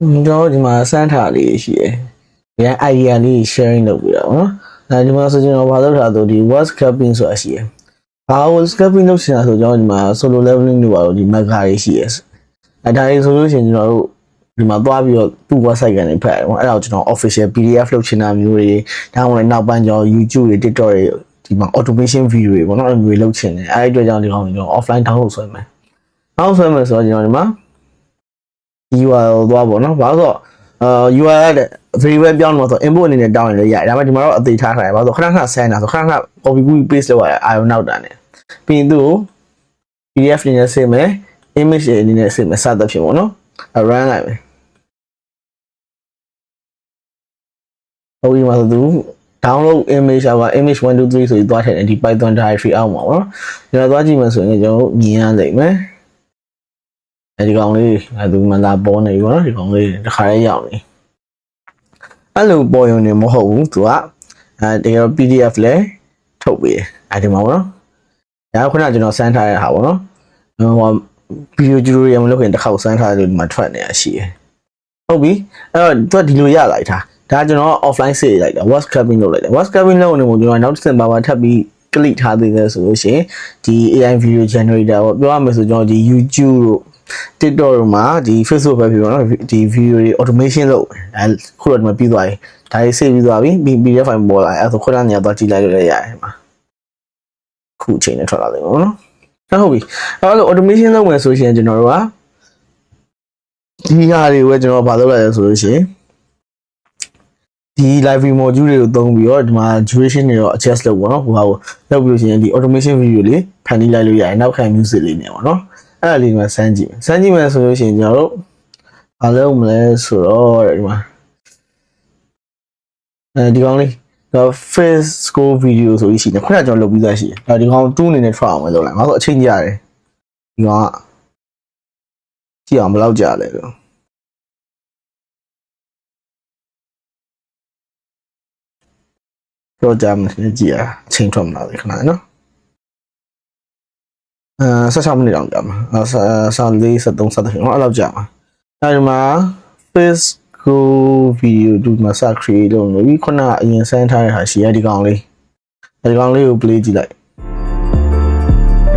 ကျွန်တော်တို့ဒီမှာစမ်းထားလေးရှိတယ်။ဒီ idea လေး sharing လုပ်ပြီးတော့နော်။အဲဒီမှာဆိုကျွန်တော်ဘာလုပ်ထားဆိုဒီ word scraping ဆိုတာရှိတယ်။ဘာ word scraping လုပ်ချင်တာဆိုကျွန်တော်ဒီမှာ solo leveling တွေပါတော့ဒီ mega တွေရှိတယ်။အဲဒါတွေဆိုလို့ရှိရင်ကျွန်တော်တို့ဒီမှာသွားပြီးတော့သူ့ website ကနေဖတ်တယ်။အဲ့ဒါကိုကျွန်တော် official PDF လုပ်ချင်တာမျိုးတွေဒါမှမဟုတ်နောက်ပိုင်းကျွန်တော် YouTube တွေ TikTok တွေဒီမှာ automation video တွေပေါ့နော်အဲ့လိုမျိုးလုပ်ချင်တယ်။အဲ့ဒီအတွက်ကြောင့်ဒီကောင်ကျွန်တော် offline download ဆွဲမယ်။ download ဆွဲမယ်ဆိုတော့ကျွန်တော်ဒီမှာ URL သွားပေါ့နော်ဘာလို့ဆိုတော့အာ URL တဲ့ variable ပြောင်းလို့ဆိုတော့ input အနေနဲ့တောင်းရင်လည်းရတယ်ဒါပေမဲ့ဒီမှာတော့အသေးထားထားတယ်ဘာလို့ဆိုတော့ခဏခဏ send တာဆိုခဏခဏ copy paste လုပ်ရတယ်အာရုံနောက်တာ ਨੇ ပြီးရင်သူ့ကို PDF အနေနဲ့ဆင်မယ် image အနေနဲ့ဆင်မယ်စသဖြင့်ပေါ့နော် run လိုက်မယ်ဟုတ်ပြီမှာဆိုသူ download image က image 1 2 3ဆိုပြီးသွားထည့်တယ်ဒီ python directory အောက်မှာပေါ့နော်ကျွန်တော်သွားကြည့်မယ်ဆိုရင်ကျွန်တော်မြင်ရလိမ့်မယ် အဲဒီကောင်လေးအဲဒီမှလာပေါ်နေပြီပေါ့နော်ဒီကောင်လေးတစ်ခါလေးရောက်နေအဲ့လိုပေါ်ရုံနေမဟုတ်ဘူးသူကအဲတကယ် PDF လဲထုတ်ပေးတယ်အဲဒီမှာပေါ့နော်ဒါကခုနကကျွန်တော်စမ်းထားတဲ့ဟာပေါ့နော်ဟိုဗီဒီယိုဂျူရီယံမလုပ်ခင်တစ်ခါစမ်းထားတယ်ဒီမှာထွက်နေတာရှိတယ်ဟုတ်ပြီအဲ့တော့သူကဒီလိုရလိုက်တာဒါကျွန်တော် offline စေလိုက်တာ what's scrapping လုပ်လိုက်တယ် what's scrapping လုပ်နေမို့ကျွန်တော်နောက်တစ်ဆင့်ပါပါထပ်ပြီး click ထားသေးတယ်ဆိုလို့ရှိရင်ဒီ AI video generator ပေါ့ပြောရမယ်ဆိုကျွန်တော်ဒီ YouTube တို့ TikTok တို့မှာဒီ Facebook ပဲဖြစ်ပါတော့ဒီ video တွေ automation လုပ်အဲခုတော့ဒီမှာပြီးသွားပြီဒါတွေ save ပြီးသွားပြီ PDF file ပေါ်လာအဲဆိုခုနကနေတော့ကြည့်လိုက်လို့လည်းရတယ်မှာခုအချိန်နဲ့ထွက်လာတယ်ပေါ့နော်ဟုတ်ပြီအဲ့လို automation လုပ်မယ်ဆိုရှင်ကျွန်တော်တို့ကဒီဟာတွေပဲကျွန်တော်ဘာလုပ်လိုက်လဲဆိုလို့ရှိရင်ဒီ library module တွေကိုသုံးပြီးတော့ဒီမှာ duration တွေတော့ adjust လုပ်ပေါ့နော်ဟိုဟာကိုလုပ်ပြီးလို့ရှိရင်ဒီ automation video လေးဖန်တီးလိုက်လို့ရတယ်နောက်ခံ music လေးနဲ့ပေါ့နော် အဲ့ဒါလေးမှာစမ်းကြည့်မယ်စမ်းကြည့်မယ်ဆိုလို့ရှိရင်ကျွန်တော်တို့ဘာလုပ်မလဲဆိုတော့ဒီမှာအဲဒီကောင်လေးဒါ face score video ဆိုပြီးရှိတယ်ခုနကကျွန်တော်လုပ်ပြီးသားရှိတယ်ဒါဒီကောင်သူ့အနေနဲ့ try အောင်လုပ်လိုက်ငါဆိုအချိန်ကြရတယ်ဒီကောင်ကကြည့်အောင်ဘယ်လောက်ကြာလဲလို့တော့ကြာမယ်ကြည့်ရအချိန်ထွက်မလာသေးခဏနော် အဲ16မိနစ်တောင်ကြာမှာအဲ14 73 73ဟောအဲ့လောက်ကြာမှာအဲဒီမှာ face go video ဒီမှာစ create လုပ်လို့ဒီခုနကအရင်စမ်းထားတဲ့ဟာရှိရဒီကောင်လေးဒီကောင်လေးကို play ကြည့်လိုက်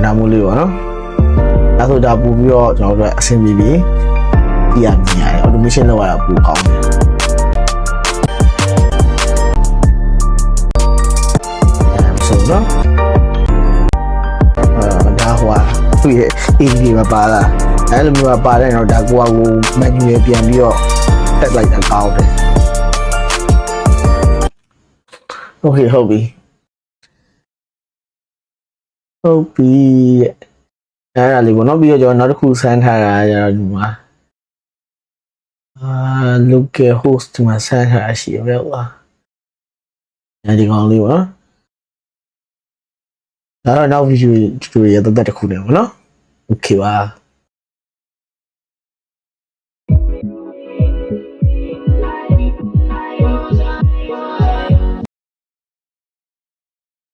နာမိုးလေးပါနော်အဲဆိုဒါပို့ပြီးတော့ကျွန်တော်တို့အဆင်ပြေပြီဒီရမြင်ရတယ် automation လောက်ရတာပိုကောင်းတယ်ဆို သူ့ရဲ့ AD တွေမှာပါလာအဲ့လိုမျိုးပါတဲ့တော့ဒါကိုကကို menu ရပြန်ပြီးတော့တက်လိုက်တာကောင်းတယ်โอเคဟုတ်ပြီဟုတ်ပြီအဲ့ဒါလေးပေါ့နော်ပြီးတော့ကျွန်တော်နောက်တစ်ခုဆန်းထားတာကျတော့ဒီမှာအာ local host ဒီမှာဆန်းထားတာရှိရပဲဟုတ်လားအဲဒီကောင်လေးပေါ့နော် ဒါတော့နောက် video tutorial တက်တက်တစ်ခုနေပေါ့နော် okay ပါ